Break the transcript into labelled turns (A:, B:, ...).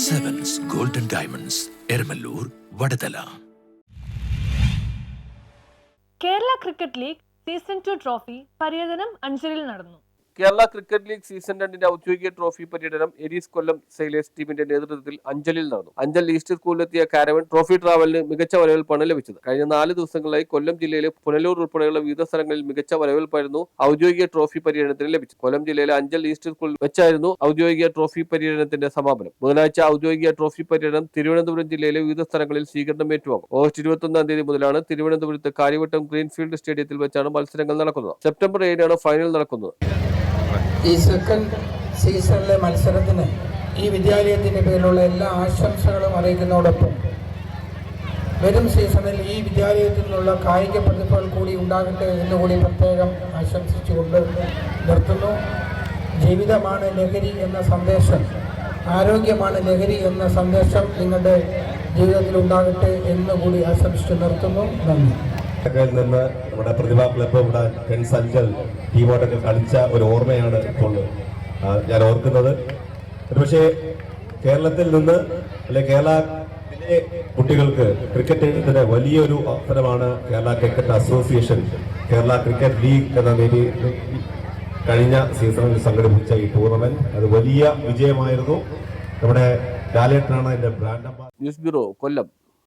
A: Sevens golden diamonds Eramallur Vadathala
B: Kerala cricket league season two trophy പര്യടനം അഞ്ചലിൽ നടന്നു
C: Kerala cricket league season രണ്ടിന്റെ ഔദ്യോഗിക ട്രോഫി പര്യടനം എരീസ് കൊല്ലം സൈലേഴ്സ് ടീമിന്റെ നേതൃത്വത്തിൽ അഞ്ചലിൽ നടന്നു. അഞ്ചൽ ഈസ്റ്റ് സ്കൂളിലെത്തിയ കാരവൻ ട്രോഫി ട്രാവലിന് മികച്ച വരവേൽപ്പാണ് ലഭിച്ചത് കഴിഞ്ഞ നാല് ദിവസങ്ങളായി കൊല്ലം ജില്ലയിലെ പുനലൂർ ഉൾപ്പെടെയുള്ള വിവിധ സ്ഥലങ്ങളിൽ മികച്ച വരവേൽപ്പായിരുന്നു ഔദ്യോഗിക ട്രോഫി പര്യടനത്തിന് ലഭിച്ചു കൊല്ലം ജില്ലയിലെ അഞ്ചൽ ഈസ്റ്റ് സ്കൂളിൽ വെച്ചായിരുന്നു ഔദ്യോഗിക ട്രോഫി പര്യടനത്തിന്റെ സമാപനം. ബുധനാഴ്ച ഔദ്യോഗിക ട്രോഫി പര്യടനം തിരുവനന്തപുരം ജില്ലയിലെ വിവിധ സ്ഥലങ്ങളിൽ സ്വീകരണം ഏറ്റുവാങ്ങും. ഓഗസ്റ്റ് ഇരുപത്തൊന്നാം തീയതി മുതലാണ് തിരുവനന്തപുരത്ത് കാര്യവട്ടം ഗ്രീൻഫീൽഡ് സ്റ്റേഡിയത്തിൽ വെച്ചാണ് മത്സരങ്ങൾ നടക്കുന്നത്. സെപ്റ്റംബർ ഏഴിനാണ് ഫൈനൽ നടക്കുന്നത്.
D: ഈ സെക്കൻഡ് സീസണിലെ മത്സരത്തിന് ഈ വിദ്യാലയത്തിന്റെ പേരിലുള്ള എല്ലാ ആശംസകളും അറിയിക്കുന്നതോടൊപ്പം വരും സീസണിൽ ഈ വിദ്യാലയത്തിൽ നിന്നുള്ള കായിക പ്രതിഭകൾ കൂടി ഉണ്ടാകട്ടെ എന്നുകൂടി പ്രത്യേകം ആശംസിച്ചുകൊണ്ട് നിർത്തുന്നു. ജീവിതമാണ് ലഹരി എന്ന സന്ദേശം ആരോഗ്യമാണ് ലഹരി എന്ന സന്ദേശം നിങ്ങളുടെ ജീവിതത്തിൽ ഉണ്ടാകട്ടെ എന്നുകൂടി ആശംസിച്ച് നിർത്തുന്നു. നന്ദി. ിൽ
E: നിന്ന് നമ്മുടെ പ്രതിഭാ ക്ലബ്ബ് ഇവിടെ ടെൻ സഞ്ചൽ ടീമോട്ടൊക്കെ കളിച്ച ഒരു ഓർമ്മയാണ് ഇപ്പോൾ ഞാൻ ഓർക്കുന്നത്. ഒരുപക്ഷെ കേരളത്തിൽ നിന്ന് അല്ലെ കേരളത്തിലെ കുട്ടികൾക്ക് ക്രിക്കറ്റ് ക്രിക്കറ്റിന് വലിയൊരു അവസരമാണ് Kerala cricket association Kerala cricket league എന്ന നിലയിൽ കഴിഞ്ഞ സീസണിൽ സംഘടിപ്പിച്ച ഈ ടൂർണമെന്റ് അത് വലിയ വിജയമായിരുന്നു. നമ്മുടെ ലാലേട്ടനാണ് അതിന്റെ ബ്രാൻഡ്
C: ന്യൂസ് ബ്യൂറോ കൊല്ലം.